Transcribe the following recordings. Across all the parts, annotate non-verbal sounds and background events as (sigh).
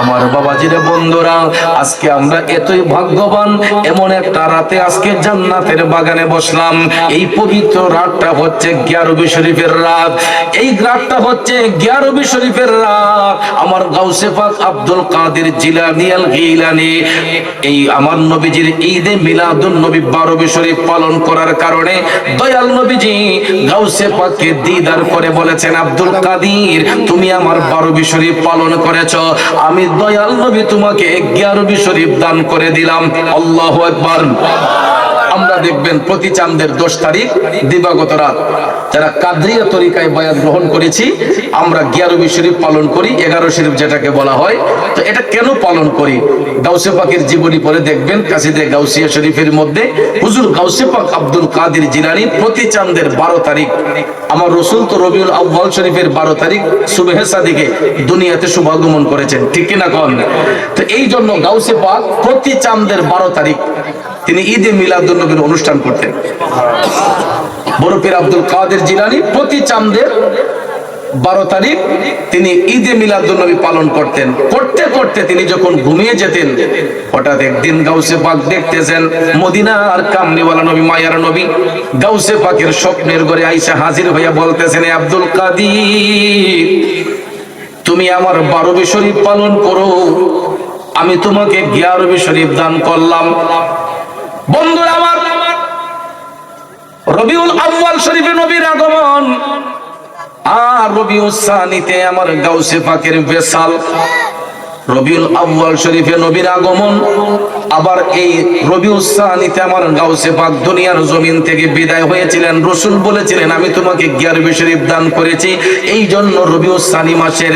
আমার বাবাজিরা, বন্ধুরা, আজকে আমরা এতই ভাগ্যবান, এমন একটা রাতে আজকে জান্নাতের বাগানে বসলাম। এই পবিত্র রাতটা হচ্ছে গিয়ারবি শরীফের রাত। এই রাতটা হচ্ছে গিয়ারবি শরীফের রাত। আমার গাউসে পাক Abdul Qadir Jilani al Gilani, এই আমার নবীজির ঈদে মিলাদুন নবী বারবি শরীফ পালন করার কারণে দয়াল নবীজি গাউসে পাককে দিদার করে বলেছেন, আব্দুল কাদির, তুমি আমার বারবি শরীফ পালন করেছ। আমি দয়াল নবী তোমাকে এগারোবি শরীফ দান করে দিলাম। আল্লাহ একবার আমরা দেখবেন প্রতি চান্দের দশ তারিখ দিবাগত রাত। যারা কাদরিয়া তরিকায় বয়াত গ্রহণ করেছি, আমরা গিয়ারবি শরীফ পালন করি, এগারো শরীফ যেটাকে বলা হয়। তো এটা কেন পালন করি? গাউসে পাকের জীবনী পরে দেখবেন কাশিদে গাউসিয়া শরীফের মধ্যে। হুজুর গাউসে পাক আব্দুল কাদির জিলানি প্রতি চান্দের বারো তারিখ। আমার রসুল তো রবিউল আব্বাল শরীফের বারো তারিখ সুবেহে সাদিকে দুনিয়াতে শুভাগমন করেছেন। ঠিক কিনা কন? তো এই জন্য গাউসে পাক প্রতি চান্দের বারো তারিখ তিনি ঈদে মিলাদুল নবীর অনুষ্ঠান করতেন। বরফের আব্দুল কাদের জিলানি, প্রতি চান্দের বারো তারিখ তিনি ঈদে মিলাদুল পালন করতেন। করতে করতে তিনি যখন ঘুমিয়ে যেতেন, হঠাৎ একদিন গাউসে পাক দেখতেছেন মদিনার কামনিওয়ালা নবী, মায়ার নবী। গাউসে পাকের স্বপ্নের ঘরে আইসা হাজির হইয়া বলতেছেন, "এ আব্দুল কাদির, তুমি আমার বারবি শরীফ পালন করো। আমি তোমাকে গিয়ারবি শরীফ দান করলাম। বন্ধুরা আমার রবিউল আউয়াল শরীফে নবীর আগমন। আর রবিউল সানিতে আমার গাউসে পাকের বেসাল রবিউল আউয়াল শরীফে নবীর আগমন। আবার এই রবিউল সানিতে আমার গাউসে পাক দুনিয়ার জমিন থেকে বিদায় হয়েছিলেন। রসুল বলেছিলেন, আমি তোমাকে গিয়ারবি শরীফ দান করেছি। এই জন্য রবিউল সানি মাসের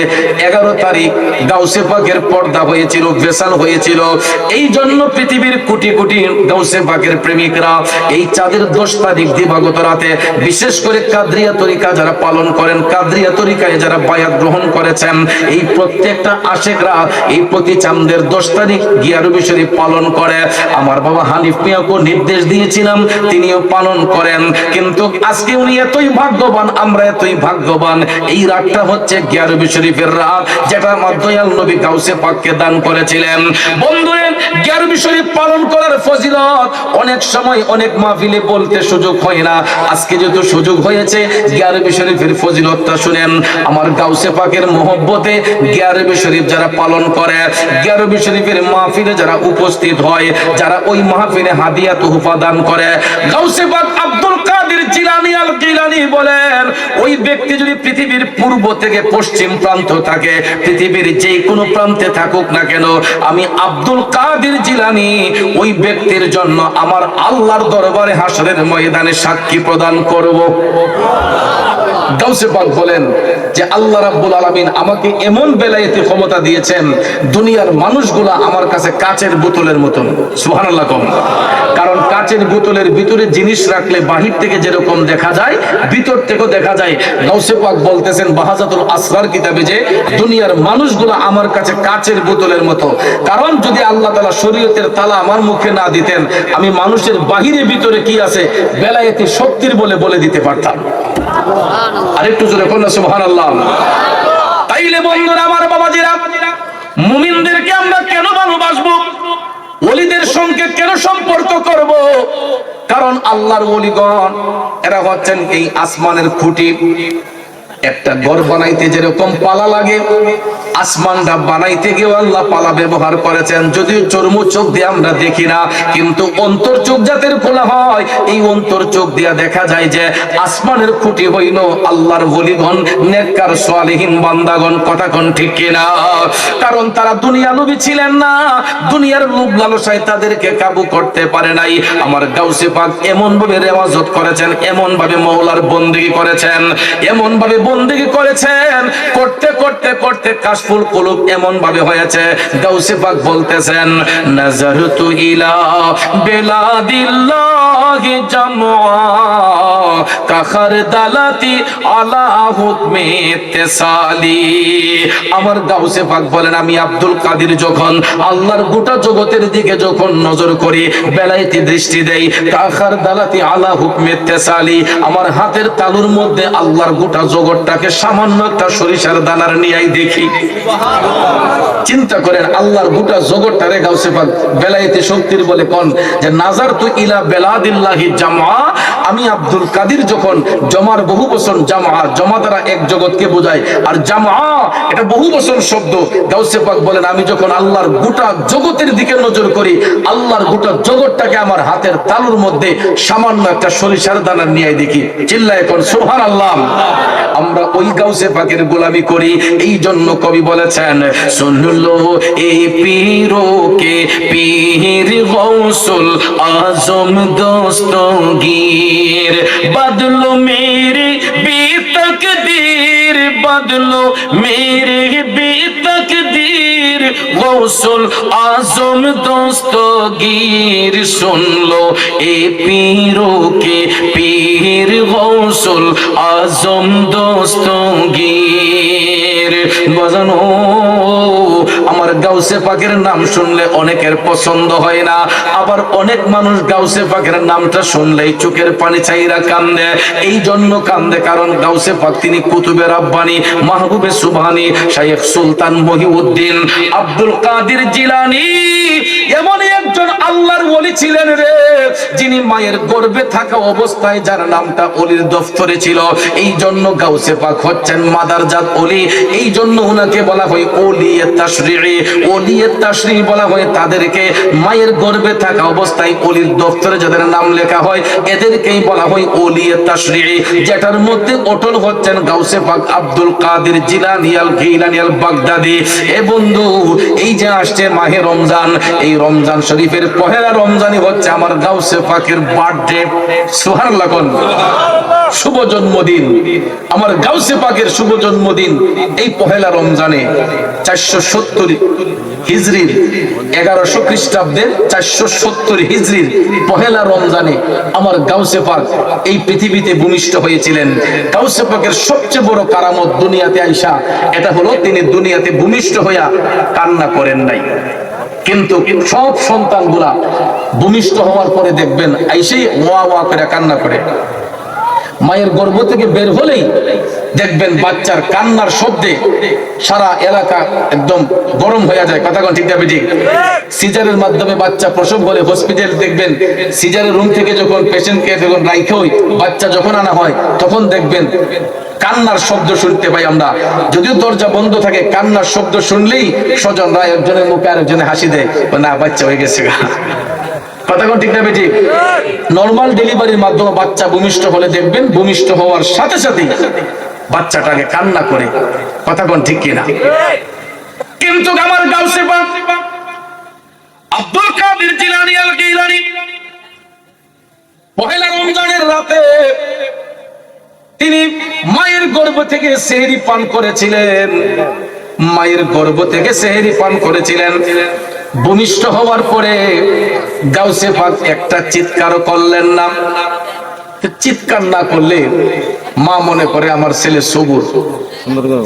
এগারো তারিখ গাউসে পাকের পর্দা হয়েছিল বেসাল হয়েছিল। এই জন্য পৃথিবীর কোটি কোটি গাউসে পাকের প্রেমিকরা এই চাঁদের দশ তারিখ দিবাগত রাতে, বিশেষ করে কাদরিয়া তরিকা যারা পালন করেন, কাদরিয়া তরিকায় যারা বায়াত গ্রহণ করেছেন, এই প্রত্যেকটা আশেকরা এই প্রতি চাঁদের দশ তারিখ গিয়ারবি শরীফ পালন করে। আমার বাবা হানিফ মিয়াকে নির্দেশ দিয়েছিলাম, তিনিও পালন করেন। কিন্তু আজকে উনি এতই ভাগ্যবান, আমরা এতই ভাগ্যবান। এই রাতটা হচ্ছে গিয়ারবি শরীফের রাত যেটা আমার দয়াল নবী গাউসে পাককে দান করেছিলেন। বন্ধুরা গিয়ারবি শরীফ পালন করার ফজিলত, অনেক সময় অনেক মাহফিলে বলতে সুযোগ হয় না। আজকে যেহেতু সুযোগ হয়েছে গিয়ারবি শরীফের ফজিলতটা শুনেন। আমার গাউসে পাকের মোহব্বতে গিয়ারবি শরীফ যারা পালন করে। গিয়ারবি শরীফের মাহফিলে যারা উপস্থিত হয়, যারা ওই মাহফিলে হাদিয়া তুহফা দান করে গাউসে পাক আব্দুল কাদের জিলানি আল জিলানি বলেন, ওই ব্যক্তি যদি পৃথিবীর পূর্ব থেকে পশ্চিম প্রান্ত থাকে, পৃথিবীর যে কোনো প্রান্তে থাকুক না কেন, আমি আব্দুল কাদের জিলানি, ওই ব্যক্তির জন্য আমার আল্লাহর দরবারে হাসরের ময়দানে সাক্ষী প্রদান করব। গাউসে পাক বলেন যে আল্লাহ রাব্বুল আলামিন আমাকে এমন বেলায়েতে ক্ষমতা দিয়েছেন, দুনিয়ার মানুষগুলা আমার কাছে কাচের বোতলের মতন। সুবহানাল্লাহ কম। কারণ কাচের বোতলের ভিতরে জিনিস রাখলে বাহির থেকে যেরকম দেখা যায়, ভিতর থেকেও দেখা যায়। গাউসে পাক বলতেছেন বাহাজাতুল আসরার কিতাবে যে, দুনিয়ার মানুষগুলা আমার কাছে কাচের বোতলের মতো। কারণ যদি আল্লাহ তাআলা শরীয়তের তালা আমার মুখে না দিতেন, আমি মানুষের বাহিরে ভিতরে কি আছে? বেলায়েতে শক্তির বলে বলে দিতে পারতাম। আরেকটু জোরে বলল সুহান আল্লাহ তাইলে বন্ধুরা, আমার বাবাজিরা, মুমিনদেরকে আমরা কেন ভালোবাসবো? ওলিদের সঙ্গে কেন সম্পর্ক করব? কারণ আল্লাহর ওলিগণ, এরা হচ্ছেন এই আসমানের খুঁটি। একটা ঘর বানাইতে যেরকম পালা লাগে, আসমানটা বানাইতে গিয়েও আল্লাহ পালা ব্যবহার করেছেন। যদিও চর্ম চোখ দিয়ে আমরা দেখি না, কিন্তু অন্তর চোখ যাদের খোলা হয়, এই অন্তর চোখ দিয়া দেখা যায় যে আসমানের খুঁটি হইল আল্লাহর বলিগণ, নেককার সোয়ালিহীন বান্দাগণ, কথা কোন ঠিক কিনা? কারণ তারা দুনিয়া নবী ছিলেন না, দুনিয়ার লোভ লালসায় তাদেরকে কাবু করতে পারে নাই। আমার গাউসে পাক এমন ভাবে রেওয়াজত করেছেন এমন ভাবে মৌলার বন্দিগি করেছেন এমন ভাবে বন্দিগি করেছেন। করতে করতে করতে কাশফুল কুলুব এমন ভাবে হয়েছে, গাউসে পাক বলতেছেন, নাজারতু ইলা বেলাদিল্লাহ জামআ কাখার দালাতি আলা হুকমে তেসালি। আমার গাউসে পাক বলেন, আমি আব্দুল কাদির যখন আল্লাহর গোটা জগতের দিকে যখন নজর করি বেলায়েতি দৃষ্টি দেই কাখার দালাতি আলা হুকমে তেসালি, আমার হাতের তালুর মধ্যে আল্লাহর গোটা জগৎটাকে সামান্য একটা সরিষার দানার নিয়াই দেখি। চিন্তা করেন, আল্লাহর গোটা জগৎটারে গাউসে পাক, বেলায়েতি শক্তির বলে কোন যে নাজার তু ইলা বেলাদিল্লাহি জামা আমি আব্দুল কাদির যখন জমার বহু বচন জামা জমা দ্বারা এক জগৎকে বোঝায়, আর জামা এটা বহু বচন শব্দ, গাউসে পাক বলেন, আমি যখন আল্লাহর গোটা জগতের দিকে নজর করি, আল্লাহর গোটা জগৎটাকে আমার হাতের তালুর মধ্যে সামান্য একটা সরিষার দানার নিয়ে দেখি। চিল্লায় এখন সোহান আল্লাহ আমরা ওই গাউসে পাকের গোলামি করি। এই জন্য কবি বলেছেন শুনলো এই পীরকে পীর গৌসুল আজম দোস্তগীর। বদলো মেরে বেতকদীর, বদলো মেরে বেতকদীর গৌসুল আজম দস্তগীর শুনলো এ পীরকে পীর গৌসুল আজম দোস্তগীর। বাজানো আমার গাউসে পাকের নাম শুনলে অনেকের পছন্দ হয় না। আবার অনেক মানুষ গাউসে পাখির নামটা শুনলেই চোখের পানি চাইরা কান্দে। এই জন্য কান্দে কারণ গাউসে পাক তিনি কুতুবের আব্বানি, মাহবুবে সুবহানি শাইখ সুলতান মহিউদ্দিন, আব্দুল কাদির জিলানি। এমন আল্লাহর ওলি ছিলেন রে। যিনি মায়ের গর্ভে থাকা অবস্থায়, যার নামটা অলির দফতরে ছিল এই জন্য গাউসে পাক হচ্ছেন মাদারজাত অলি এই জন্য ওনাকে বলা হয় ওলিয়ে তাশরিঈ। ওলিয়ে তাশরিঈ বলা হয় তাদেরকে। মায়ের গর্ভে থাকা অবস্থায় অলির দফতরে যাদের নাম লেখা হয়, এদেরকেই বলা হয় ওলিয়ে তাশরিঈ। যেটার মধ্যে অটল হচ্ছেন গাউসে পাক Abdul Qadir Jilani al Gilani আল বাগদাদি। এ বন্ধু, এই যে আসছে মাহে রমজান, এই রমজান শরীফের পহেলা রমজানই হচ্ছে আমার গাউসে পাকের বার্থডে সুবহানাল্লাহ কোন। শুভ জন্মদিন। আমার গাউসে পাকের শুভ জন্মদিন এই পহেলা রমজানে চারশো সত্তর হিজরির এগারোশো খ্রিস্টাব্দের চারশো সত্তর হিজরির পহেলা রমজানে আমার গাউসে পাক এই পৃথিবীতে ভূমিষ্ঠ হয়েছিলেন। গাউসে পাকের সবচেয়ে বড় কারামত দুনিয়াতে আইসা, এটা হলো তিনি দুনিয়াতে ভূমিষ্ঠ হইয়া কান্না করেন নাই। কিন্তু সব সন্তানগুলা ভূমিষ্ঠ হওয়ার পরে দেখবেন আইসেই ওয়া ওয়া করে কান্না করে। মায়ের গর্ভ থেকে বের হলেই দেখবেন বাচ্চার কান্নার শব্দে সারা এলাকা একদম গরম হয়ে যায়। কথা ঠিক যাবে ঠিক সিজারের মাধ্যমে বাচ্চা প্রসব হলে হসপিটাল দেখবেন, সিজারের রুম থেকে যখন পেশেন্টকে যখন রাইখে বাচ্চা যখন আনা হয়, তখন দেখবেন কান্নার শব্দ শুনতে পাই আমরা। যদিও দরজা বন্ধ থাকে, কান্নার শব্দ শুনলেই স্বজনরা একজনের মুখে আরেকজনে হাসি দেয়। না, বাচ্চা হয়ে গেছে গা। কথা কোন ঠিক না বেঠিক? নর্মাল ডেলিভারির মাধ্যমে বাচ্চা ভূমিষ্ঠ হলে দেখবেন ভূমিষ্ঠ হওয়ার সাথে সাথেই বাচ্চাটাকে কান্না করে। কথা কোন ঠিক কিনা? কিন্তু আমার গাউসে পাক Abdul Qadir Jilani al Gilani পহেলা রমজানের রাতে তিনি মায়ের গর্ভ থেকে সেহরি পান করেছিলেন। মায়ের গর্ভ থেকে সেহরি পান করেছিলেন। ভূমিষ্ঠ হওয়ার পরে গাউসে পাক একটা চিৎকারও করলেন না। চিৎকার না করলে মা মনে করে আমার ছেলে সবুর।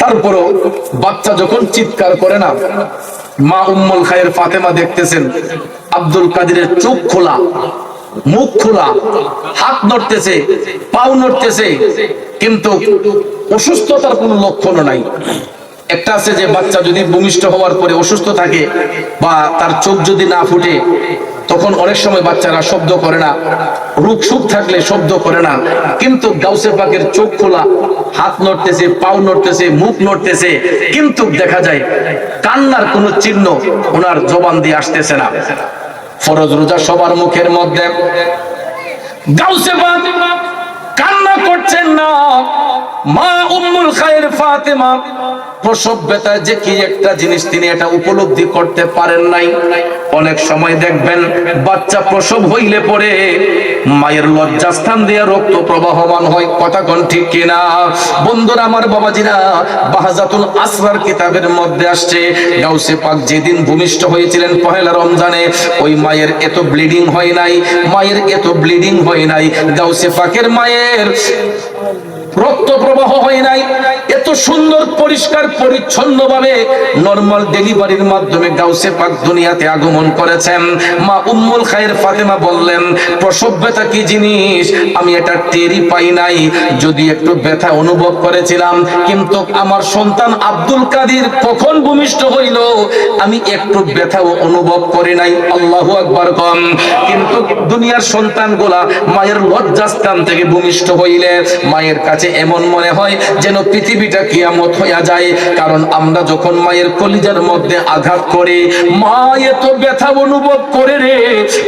তারপরও বাচ্চা যখন চিৎকার করে না, মা উম্মুল খায়ের ফাতেমা দেখতেছেন, আব্দুল কাদিরের চোখ খোলা, মুখ খোলা, হাত নড়তেছে, পাও নড়তেছে, কিন্তু অসুস্থতার কোনো লক্ষণ নাই। একটা আছে যে বাচ্চা যদি ভূমিষ্ঠ হওয়ার পরে অসুস্থ থাকে বা তার চোখ যদি না ফুটে তখন অনেক সময় বাচ্চারা শব্দ করে না। রূপ সুখ থাকলে শব্দ করে না। কিন্তু গাউসে পাকের চোখ খোলা, হাত নড়তেছে, পাও নড়তেছে, মুখ নড়তেছে, কিন্তু দেখা যায় কান্নার কোনো চিহ্ন ওনার জবান দিয়ে আসতেছে না। ফরজ রোজা সবার মুখের মধ্যে। গাউসে পাক কান্না করছেন না। মা উম্মুল খায়ের ফাতেমা, প্রসব ব্যথা যে কি একটা জিনিস তিনি এটা উপলব্ধি করতে পারেন নাই। অনেক সময় দেখবেন বাচ্চা প্রসব হইলে পরে মায়ের লজ্জাস্থান দিয়ে রক্ত প্রবাহমান হয়, কথা কোন ঠিক কিনা? বন্ধুরা, আমার বাবাজিরা, বাহাজাতুল আসরার কিতাবের মধ্যে আসছে। গাউসে পাক যেদিন ভূমিষ্ঠ হয়েছিলেন পহেলা রমজানে, ওই মায়ের এত ব্লিডিং হয় নাই, মায়ের এত ব্লিডিং হয় নাই। গাউসে পাকের মায়ের রক্ত প্রবাহ হয় নাই। এত সুন্দর, পরিষ্কার পরিচ্ছন্ন ভাবে নর্মাল ডেলিভারির মাধ্যমে গাউসে পাক দুনিয়াতে আগমন করেছেন। মা উম্মুল খায়ের ফাতেমা বললেন, প্রসব ব্যথা কি জিনিস? আমি এটা টেরি পাই নাই। যদি একটু ব্যথা অনুভব করেছিলাম, কিন্তু আমার সন্তান আব্দুল কাদির কখন ভূমিষ্ঠ হইল, আমি একটু ব্যথাও অনুভব করি নাই। আল্লাহু আকবার কম। কিন্তু দুনিয়ার সন্তানগুলা মায়ের লজ্জাস্থান থেকে ভূমিষ্ঠ হইলে, মায়ের কাছে এমন মনে হয় যেন পৃথিবীটা কিয়ামত হইয়া যায়। কারণ আমরা যখন মায়ের কলিজার মধ্যে আঘাত করি, মা এত ব্যথা অনুভব করে রে,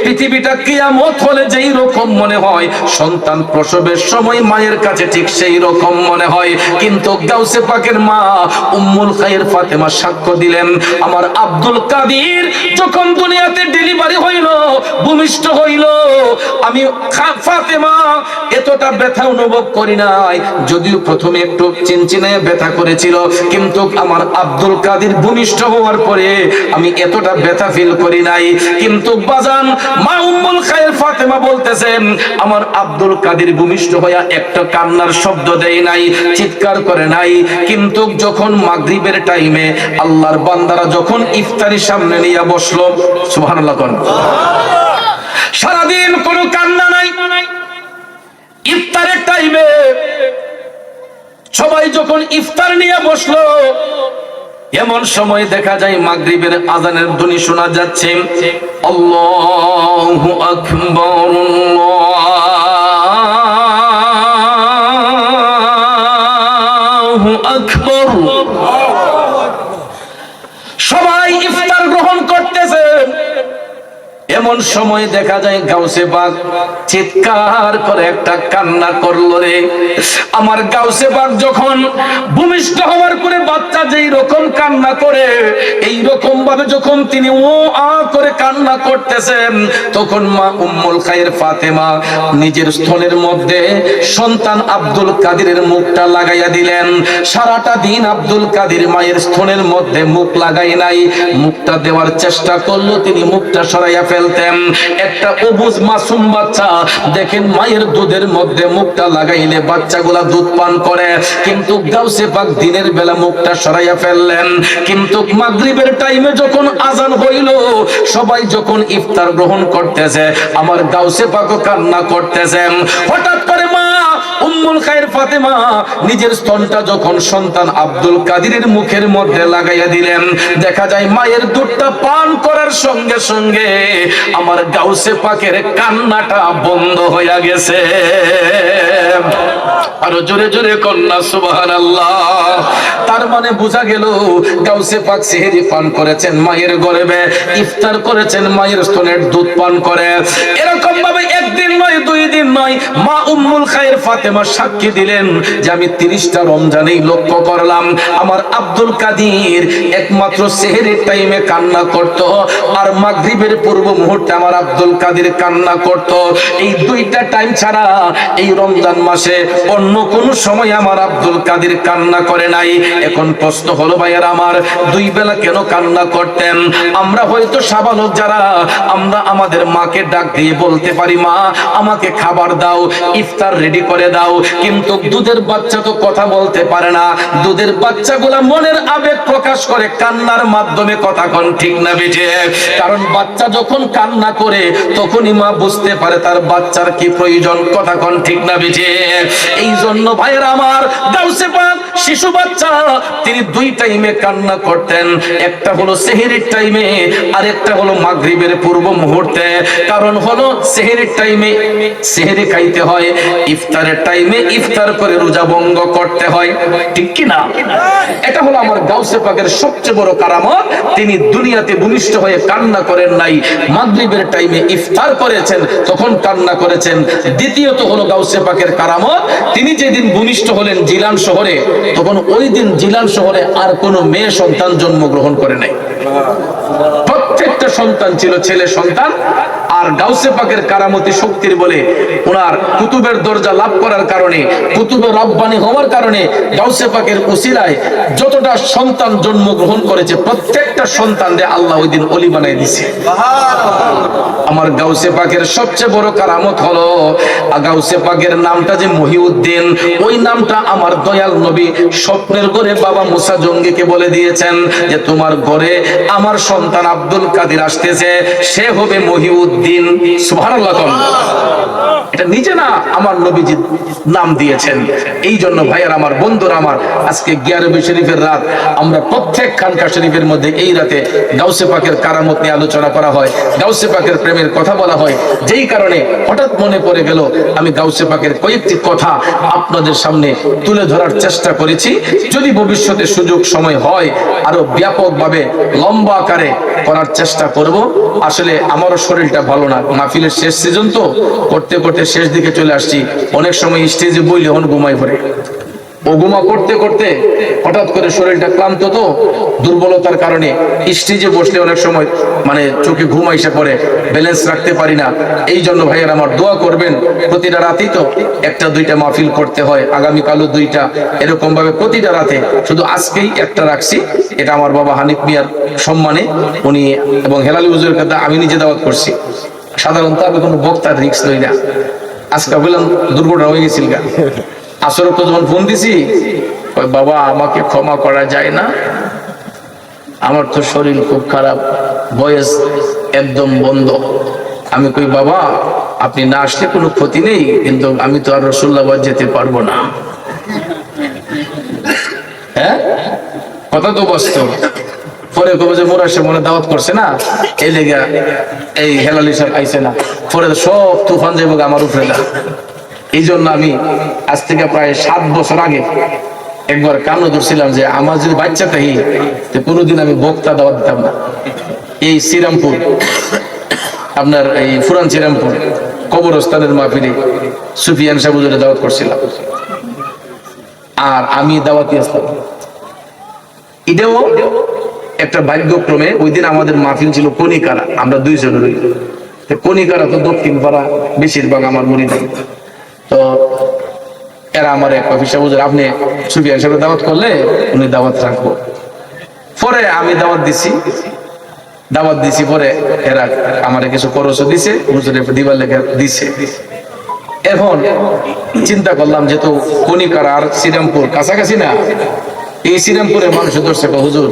পৃথিবীটা কিয়ামত হলে যেই রকম মনে হয়, সন্তান প্রসবের সময় মায়ের কাছে ঠিক সেই রকম মনে হয়। কিন্তু গাউসে পাকের মা উম্মুল খায়ের ফাতেমা সাক্ষ্য দিলেন, আমার আব্দুল কাদির যখন দুনিয়াতে ডেলিভারি হইল, ভূমিষ্ঠ হইল, আমি ফাতেমা এতটা ব্যথা অনুভব করি নাই। যদিও প্রথমে একটু চিনচিনে ব্যথা করেছিল, কিন্তু আমার আব্দুল কাদির ভূমিষ্ঠ হওয়ার পরে আমি এতটা ব্যথা ফিল করি নাই। কিন্তু বাজান, মা উম্মুল খায়ের ফাতেমা বলতেছেন, আমার আব্দুল কাদির ভূমিষ্ঠ হইয়া একটা কান্নার শব্দ দেয় নাই, চিৎকার করে নাই। কিন্তু যখন মাগরিবের টাইমে আল্লাহর বান্দারা যখন ইফতারির সামনে নিয়ে বসল, সুবহানাল্লাহ কোন। সারাদিন কোনো কান্না নাই। ইফতারের টাইমে সবাই যখন ইফতার নিয়ে বসল, এমন সময় দেখা যায় মাগরিবের আজানের ধ্বনি শোনা যাচ্ছে। আল্লাহু আকবার আল্লাহু আকবার সবাই ইফতার গ্রহণ করতেছে এমন সময় দেখা যায় গাউসে বাগ চিৎকার করে একটা কান্না করল রে। আমার গাউসে বাগ যখন ভূমিষ্ঠ হওয়ার পরে বাচ্চা যেই রকম কান্না করে, এই রকম ভাবে যখন তিনি ও আ করে কান্না করতেছেন, তখন মা উম্মুল খায়ের ফাতেমা নিজের স্থলের মধ্যে সন্তান আব্দুল কাদিরের মুখটা লাগাইয়া দিলেন। সারাটা দিন আব্দুল কাদির মায়ের স্থলের মধ্যে মুখ লাগাই নাই। মুখটা দেওয়ার চেষ্টা করল, তিনি মুখটা সরাইয়া ফেলতেন একটা অবুজ মাসুম বাচ্চা, দেখেন মায়ের দুধের মধ্যে মুখটা লাগাইলে বাচ্চাগুলা দুধ পান করে। কিন্তু গাউসে পাক দিনের বেলা মুখটা সরাইয়া ফেললেন। কিন্তু মাগরিবের টাইমে যখন আজান হইল, সবাই যখন ইফতার গ্রহণ করতেছে, আমার গাউসে পাকও কান্না করতেছেন। হঠাৎ করে মা উম্মুল খায়ের ফাতেমা নিজের স্তনটা যখন সন্তান আব্দুল কাদিরের মুখের মধ্যে লাগাইয়া দিলেন, দেখা যায় মায়ের দুধটা পান করার সঙ্গে সঙ্গে আমার গাউসে পাকের কান্নাটা বন্ধ হইয়া গেছে। আরও জোরে জোরে কন্যা সুবাহান আল্লাহ তার মানে বোঝা গেল গাউসে পাক সেহেরি পান করেছেন মায়ের গর্ভে ইফতার করেছেন মায়ের স্তনের দুধ পান করে। এরকম ভাবে একদিন নয়, দুই দিন নয়, মা উম্মুল খায়ের ফাতেমা সাক্ষী দিলেন যে আমি তিরিশটা রমজানেই লক্ষ্য করলাম। আমার আব্দুল কাদির একমাত্র সেহেরির টাইমে কান্না করত আর মাগরিবের পূর্ব মুহূর্তে আমার আব্দুল কাদির কান্না করত। এই দুইটা টাইম ছাড়া এই রমজান মাসে অন্য কোন সময় আমার আব্দুল কাদির কান্না করে নাই। এখন প্রশ্ন হলো, ভাইয়ার আমার, দুই বেলা কেন কান্না করতেন? আমরা হয়তো সাবালক যারা, আমরা আমাদের মাকে ডাক দিয়ে বলতে পারি, মা আমাকে খাবার দাও, ইফতার রেডি করে দাও। কিন্তু দুধের বাচ্চা তো কথা বলতে পারে না। দুধের বাচ্চাগুলা মনের আবেগ প্রকাশ করে কান্নার মাধ্যমে কথা কোন, ঠিক না বেঠে? কারণ বাচ্চা যখন কান্না করে, তখনই মা বুঝতে পারে তার বাচ্চার কি প্রয়োজন, কথা কোন, ঠিক না বেঠে? এই জন্য ভাইয়ের আমার গাউসে পাক শিশু বাচ্চা, তিনি দুই টাইমে কান্না করতেন। একটা হলো সেহেরির টাইমে আর একটা হলো মাগরিবের পূর্ব মুহূর্তে। কারণ হলো সেহেরির টাইমে সেহেরি খাইতে হয়, ইফতারের টাইমে ইফতার করে রোজা ভঙ্গ করতে হয়। ঠিক কি না? এটা হলো আমার গাউসে পাকের সবচেয়ে বড় কারামত। তিনি দুনিয়াতে ভূমিষ্ঠ হয়ে কান্না করেন নাই। মাগরিবের টাইমে ইফতার করেছেন, তখন কান্না করেছেন। দ্বিতীয়ত হলো গাউসে পাকের কারামত। তিনি যেদিন ভূমিষ্ঠ হলেন জিলান শহরে তখন ওই দিন জিলাল শহরে আর কোনো মেয়ে সন্তান জন্মগ্রহণ করে নাই। প্রত্যেকটা সন্তান ছিল ছেলে সন্তান। আর গাউসে পাকের কারামতি শক্তির বলে ওনার কুতুবের দরজা লাভ করার কারণে কুতুবের রব্বানি হওয়ার কারণে গাউসে পাকের উসিলায় যতটা সন্তান জন্মগ্রহণ করেছে, প্রত্যেকটা সন্তান দিয়ে আল্লাহ ওই দিন অলি বানাই দিছে। আমার গাউসে পাকের সবচেয়ে বড় কারামত হলো গাউসে পাকের নামটা যে মহিউদ্দিন, ওই নামটা আমার দয়াল নবী স্বপ্নের ঘরে বাবা মুসা জঙ্গিকে বলে দিয়েছেন যে, তোমার ঘরে আমার সন্তান আব্দুল কাদির আসতেছে, সে হবে মহিউদ্দিন। সুবহানাল্লাহ কোন। এটা নিজে না, আমার নবীজি নাম দিয়েছেন। এই জন্য ভাইয়ার আমার, বন্ধুরা আমার, আজকে গিয়ারবি শরীফের রাত, আমরা প্রত্যেক খানকা শরীফের মধ্যে এই রাতে গাউসে পাকের কারামত নিয়ে আলোচনা করা হয়, গাউসে পাকের প্রেমের কথা বলা হয়। যেই কারণে হঠাৎ মনে পড়ে গেল, আমি গাউসে পাকের কয়েকটি কথা আপনাদের সামনে তুলে ধরার চেষ্টা করেছি। যদি ভবিষ্যতে সুযোগ সময় হয়, আরও ব্যাপকভাবে লম্বা আকারে করার চেষ্টা করব। আসলে আমারও শরীরটা ভালো না, মাহফিলের শেষ সিজন তো, করতে করতে শেষ দিকে চলে আসছি। অনেক সময় স্টেজে বইলে এখন ঘুমাই পড়ে। ঘুমা করতে করতে হঠাৎ করে শরীরটা ক্লান্ত তো, দুর্বলতার কারণে স্টেজে বসলে অনেক সময় মানে চোখে ঘুম এসে পড়ে ব্যালেন্স রাখতে পারি না। এই জন্য ভাইয়ের আমার দোয়া করবেন, প্রতিটা রাতেই তো একটা দুইটা মাহফিল করতে হয়, আগামীকালও দুইটা। এরকম ভাবে প্রতিটা রাতে শুধু আজকেই একটা রাখছি, এটা আমার বাবা হানিফ মিয়ার সম্মানে। উনি এবং হেলালি হুজুরের কথা আমি নিজে দাওয়াত করছি। সাধারণত আমি কোনো বক্তার রিক্স লই না। আজকে বললাম, দুর্ঘটনা হয়ে গেছিল গা। আসলে তো যখন ফোন দিছি ওই বাবা, আমাকে ক্ষমা করা যায় না। আমার তো শরীর খুব খারাপ, বয়স একদম বন্ধ। আমি কই, বাবা, আপনি না আসলে কোনো ক্ষতি নেই, কিন্তু আমি তো আর রসুল্লাবাদ যেতে পারব না। হ্যাঁ? কথা তো বাস্তব। পরে কবে যে মোরা সে মনে দাওয়াত করছে না, এই লেগা এই হেলালি সাহেব আইছে না। পরে সব তুফান যাইব আমার উপরে না এই জন্য আমি আজ থেকে প্রায় সাত বছর আগে একবার কান্ন ধরছিলাম যে আমার যদি বাচ্চা থাকি কোনোদিন আমি বক্তা দাওয়াত দিতাম না। এই শ্রীরামপুর, আপনার এই ফুরান শ্রীরামপুর, কবরস্থানের মাহফিলে সুফিয়ান সাহুজুরে দাওয়াত করছিলাম। আর আমি দাওয়াতি আসতাম এটাও একটা ভাগ্যক্রমে ওই দিন আমাদের মাহফিল ছিল কনিকারা আমরা দুইজন রই। তো দক্ষিণ পাড়া, বেশিরভাগ আমার মরি তো এরা আমার এক অফিসে আপনি সুফিয়ান সাহেব দাওয়াত করলে উনি দাওয়াত রাখব। পরে আমি দাওয়াত দিছি। দাওয়াত দিছি পরে এরা আমার কিছু খরচও দিছে হুজুরে দিবার লেগে দিছে। এখন চিন্তা করলাম যেহেতু কনিকার আর শ্রীরামপুর কাছাকাছি না এই শ্রীরামপুরের মানুষ ধরছে হুজুর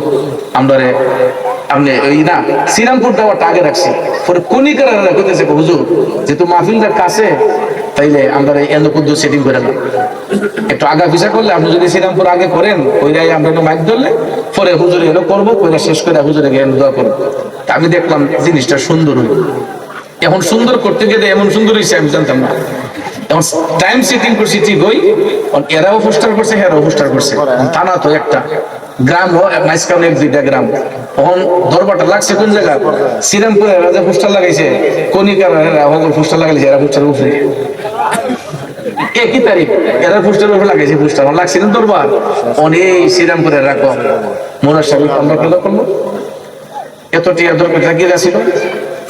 আমরা আপনি ওই না, শ্রীরামপুর দেওয়াটা আগে রাখছি। পরে কনিকার করতেছে হুজুর, যেহেতু মাহফিলটা কাছে তাইলে আমরা এন্দকুদ্দু সেটিং করে না একটু আগা পিছা করলে আপনি যদি শ্রীরামপুর আগে করেন ওইটাই আমরা একটু মাইক ধরলে, পরে হুজুরে এলো করব শেষ করে হুজুরে গিয়ে দোয়া করব। আমি দেখলাম জিনিসটা সুন্দর হইল। এখন সুন্দর করতে গেলে এমন সুন্দর হয়েছে আমি জানতাম না। এখন টাইম সেটিং করছি ঠিক হই এরাও পোস্টার করছে হেরাও পোস্টার করছে। থানা তো একটা গ্রাম মাইসকাউন এক দুইটা গ্রাম। তখন দরবারটা লাগছে কোন জায়গা? শ্রীরামপুরে রাজা পোস্টার লাগাইছে কনিকার হগল পোস্টার লাগাইছে এরা পোস্টার উপরে একই তারিখ এরা পোস্টার উপরে লাগাইছে পোস্টার লাগছে দরবার। অনেক শ্রীরামপুরে রাখো মোনার সাহেব আমরা কেন করব এত টিয়া দরকার থাকিয়ে ছিল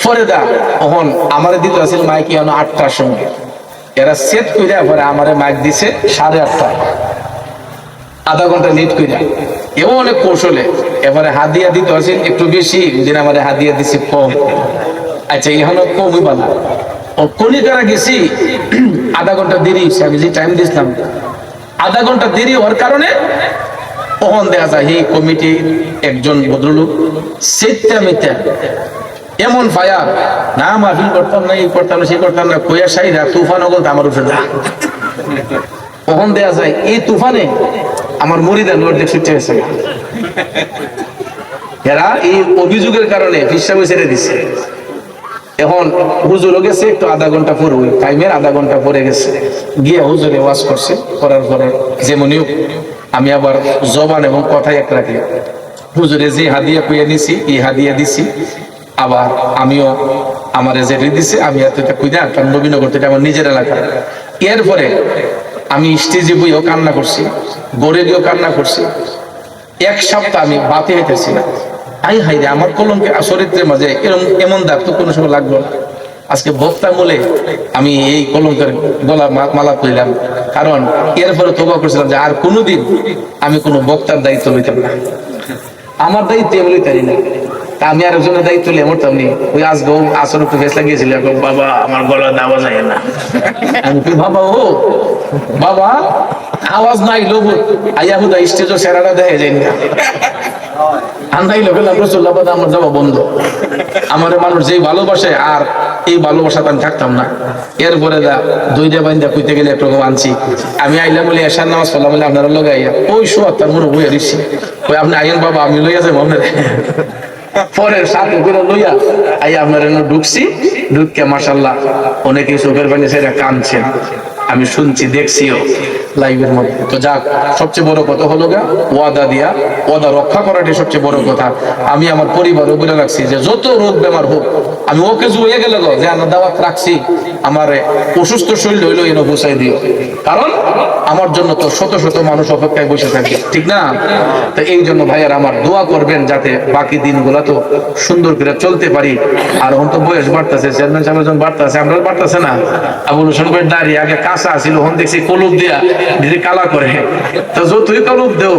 পরে দা তখন আমার দিতে আছিল মাইক ইয়ানো আটটার সময় এরা সেট কইরা পরে আমারে মাইক দিছে সাড়ে আটটা। আধা ঘণ্টা লেট কইরা। এও অনেক কৌশলে। এবারে হাদিয়া দিতে আছিল একটু বেশি দিন আমারে হাদিয়া দিছে কম। আচ্ছা এখানে কমই ও কলিকারা গেছি? (clears throat) আধা ঘণ্টা দেরি আমি যে টাইম দিছিলাম। আধা ঘণ্টা দেরি হওয়ার কারণে তখন দেখা যায় এই কমিটি একজন ভদ্রলোক সেটা মিথ্যা। এমন ফায়ার না, মাহফিল করতাম না এই করতাম না, সে করতাম না, কইয়া সাইরা তুফান ওগল আমার উঠে না তখন দেয়া যায়? এই তুফানে আমার মরিদা নোট দেখ ছুটে গেছে। এরা এই অভিযোগের কারণে ফিসাবু ছেড়ে দিছে। এখন হুজুরও গেছে, একটু আধা ঘণ্টা পরে, ওই টাইমের আধা ঘণ্টা পরে গেছে। গিয়ে হুজুরে ওয়াজ করছে, করার পরে যেমনই আমি আবার জবান এবং কথাই এক রাখি। হুজুরে যে হাদিয়া পেয়ে নিছি, এই হাদিয়া দিছি আবার আমিও আমার যেটা দিছে, আমি এত এটা কুইদা কারণ নবীনগর এটা আমার নিজের এলাকা। এরপরে আমি স্টেজে বইও কান্না করছি গড়ে দিয়েও কান্না করছি। এক সপ্তাহ আমি বাতে হইতেছি না। আই হাই রে, আমার কলমকে চরিত্রের মাঝে এরকম এমন দাগ তো কোনো সময় লাগল না। আজকে বক্তা বলে আমি এই কলঙ্কের গলা মালা করিলাম কারণ এরপরে তোবা করছিলাম যে আর কোনোদিন আমি কোনো বক্তার দায়িত্ব লইতাম না। আমার দায়িত্ব আমি লইতারি না। আমি আর একজনের দায়িত্ব লিয়ে মরতাম নি। ওই আজকে ও আসর একটু ফেসলা গিয়েছিল বাবা আমার গলা দাওয়া যায় না। আমি বাবা ও, বাবা, আওয়াজ নাই লোক আইয়া হুদা স্টেজও সেরাটা দেখে যায় না। আমার বন্ধ। আমার মানুষ ভালোবাসে, আর এই আমি থাকতাম না। দা কইতে গেলে আমি আইলাম বলে বলে আইয়া ওই শোয়া তার বইয়া দিচ্ছি ওই আপনি আইন বাবা, আমি লইয়া যাব আপনার। পরের সাথে করে লইয়া আই আপনার ঢুকছি। ঢুককে মাসাল্লাহ অনেকে চোখের পানি সেটা কানছেন আমি শুনছি, দেখছিও লাইভের মধ্যে। তো যাক, সবচেয়ে বড় কথা হলো গা, ওয়াদা দিয়া, ওয়াদা রক্ষা করাটাই সবচেয়ে বড় কথা। আমি আমার পরিবারও বলে রাখছি যে যত রোগ বেমার হোক আমি ওকে জুয়ে গেলে গো, যে আমার দাওয়াত রাখছি, আমার অসুস্থ শরীর হইল এনে বসাই দিও। কারণ আমার জন্য তো শত শত মানুষ অপেক্ষায় বসে থাকে, ঠিক না? তো এই জন্য ভাইয়ার আমার দোয়া করবেন যাতে বাকি দিনগুলা তো সুন্দর করে চলতে পারি। আর এখন তো বয়স বাড়তেছে, চেয়ারম্যান সাহেব যখন বাড়তেছে আমরা বাড়তেছে না? আবুল হোসেন ভাই দাঁড়িয়ে আগে কাঁচা আসিল এখন দেখছি কলুপ দিয়া দিদি কালা করে। তো যতই কলুপ দেও,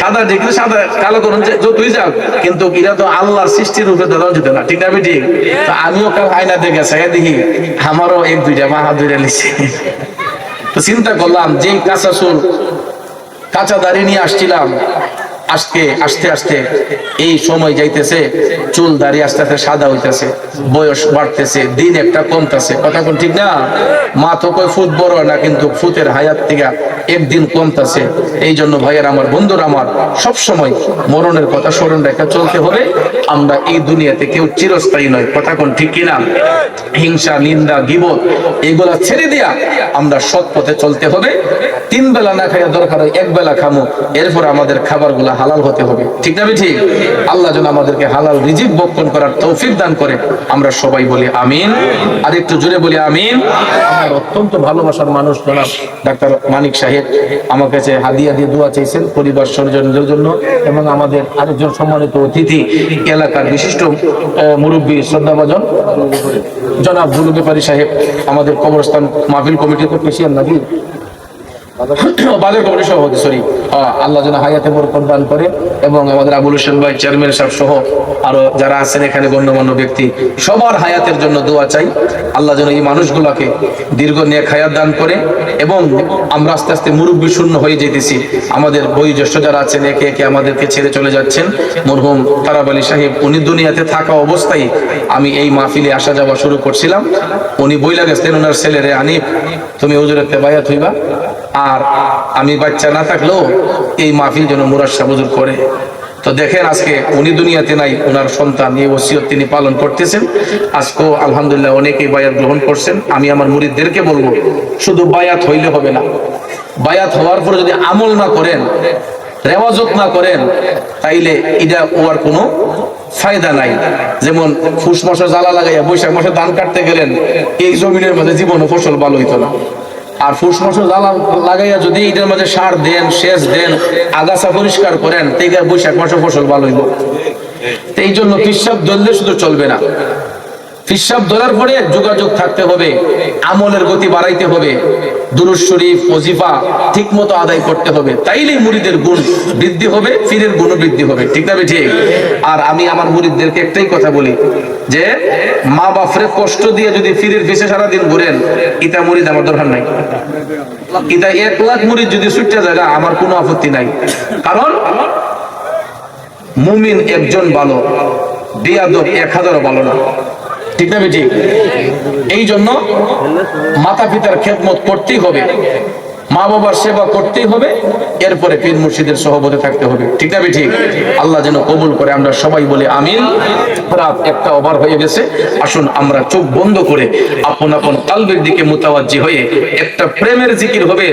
সাদা দেখলে সাদা, কালো করুন, যে যতই যাও কিন্তু এরা তো আল্লাহর সৃষ্টির রূপে দাদা যেত না, ঠিক না, বেটি? তো আমিও কাল আয়না দেখে সাইয়া দেখি আমারও এক, দুইটা মা হাত দুইটা লিখছে তো চিন্তা করলাম যে কাঁচা চুল, কাঁচা দাড়ি নিয়ে আসছিলাম, আজকে আস্তে আস্তে এই সময় যাইতেছে, চুল দাড়ি আস্তে আস্তে সাদা হইতেছে, বয়স বাড়তেছে, দিন একটা কমতেছে। কথা কোন ঠিক না? মা তো কই ফুট বড় না, কিন্তু ফুটের হায়াত থেকে একদিন কমতেছে। এই জন্য ভাইয়ের আমার, বন্ধুর আমার সব সময় মরণের কথা স্মরণ রেখে চলতে হবে। আমরা এই দুনিয়াতে কেউ চিরস্থায়ী নয়। কথা কোন ঠিক কিনা? হিংসা, নিন্দা, গিবত, এগুলা ছেড়ে দিয়া আমরা সৎ পথে চলতে হবে। তিন বেলা না খাইয়া দরকার হয় এক বেলা খামো। এরপর আমাদের খাবারগুলা হালাল হতে হবে। ঠিক না ঠিক আল্লাহ যেন আমাদেরকে হালাল রিজিক বক্ষণ করার তৌফিক দান করে। আমরা সবাই বলি আমিন। আর একটু জোরে বলি আমিন। আমার অত্যন্ত ভালোবাসার মানুষ জনাব ডাক্তার মানিক সাহেব। আমার কাছে হাদিয়া দিয়ে দোয়া চাইছেন পরিবার স্বজনদের জন্য এবং আমাদের আরেকজন সম্মানিত অতিথি এলাকার বিশিষ্ট মুরব্বী শ্রদ্ধাভাজন জনাব বুলু পারি সাহেব আমাদের কবরস্থান মাহফিল কমিটির পেশিয়ান নাকি আমাদের চেয়ারম্যান সহ আরও যারা আছেন এখানে ব্যক্তি, সবার হায়াতের জন্য দোয়া চাই। আল্লাহ মানুষগুলোকে দীর্ঘ নিয়ে হায়াত দান করে এবং আমরা আস্তে আস্তে মুরব্বী শূন্য হয়ে যেতেছি। আমাদের বয়োজ্যেষ্ঠ যারা আছেন, একে একে আমাদেরকে ছেড়ে চলে যাচ্ছেন। মরহুম তারাব আলী সাহেব, উনি দুনিয়াতে থাকা অবস্থায় আমি এই মাহফিলে আসা যাওয়া শুরু করছিলাম। উনি বইলা গেছেন, ওনার ছেলেরে আনি তুমি হুজুরের বায়াত হইবা আর আমি বাচ্চা না থাকলেও এই মাহফিল যেন মুরাদ শাহ করে। তো দেখেন আজকে উনি দুনিয়াতে নাই ওনার সন্তান, এই ওসিয়ত তিনি পালন করতেছেন। আজকেও আলহামদুলিল্লাহ অনেকেই বায়াত গ্রহণ করছেন। আমি আমার মুরিদদেরকে বলব, শুধু বায়াত হইলে হবে না। বায়াত হওয়ার পরে যদি আমল না করেন, রেওয়াজত না করেন, তাইলে এটা ওর কোনো ফায়দা নাই। যেমন ফুস মাসে জ্বালা লাগাইয়া বৈশাখ মাসে ধান কাটতে গেলেন, এই জমিনের মধ্যে জীবনে ফসল ভালো হইতো না। আর ফুস মাসে জ্বালা লাগাইয়া যদি এটার মাঝে সার দেন, সেচ দেন, আগাছা পরিষ্কার করেন তাই বৈশাখ মাসে ফসল ভালো হইব। এই জন্য কৃষক ধরলে শুধু চলবে না। পিসাব ধরার পরে যোগাযোগ থাকতে হবে, আমলের গতি বাড়াইতে হবে, দুরুজ শরীফ, ওজিফা ঠিক মতো আদায় করতে হবে। তাইলেই মুরিদের গুণ বৃদ্ধি হবে ফিরের গুণ বৃদ্ধি হবে, ঠিক না ঠিক আর আমি আমার মুরিদদেরকে একটাই কথা বলি, যে মা বাপরে কষ্ট দিয়ে যদি ফিরের পিছে সারাদিন ঘুরেন ইটা মুরিদ আমার দরকার নাই। ইটা এক লাখ মুরিদ যদি ছুটতে যায় আমার কোনো আপত্তি নাই। কারণ মুমিন একজন ভালো, বিয়াদব এক হাজারও ভালো না। ঠিক না ঠিক এই জন্য মাতা পিতার খেদমত করতেই হবে। মা বাবার সেবা করতেই হবে। এরপরে পীর মুর্শিদের সহবতে থাকতে হবে। ঠিক না ঠিক আল্লাহ যেন কবুল করে, আমরা সবাই বলি আমিন। রাত একটা ওভার হয়ে গেছে। আসুন, আমরা চোখ বন্ধ করে আপন আপন কালবের দিকে মোতাবাজ্জি হয়ে একটা প্রেমের জিকির হবে।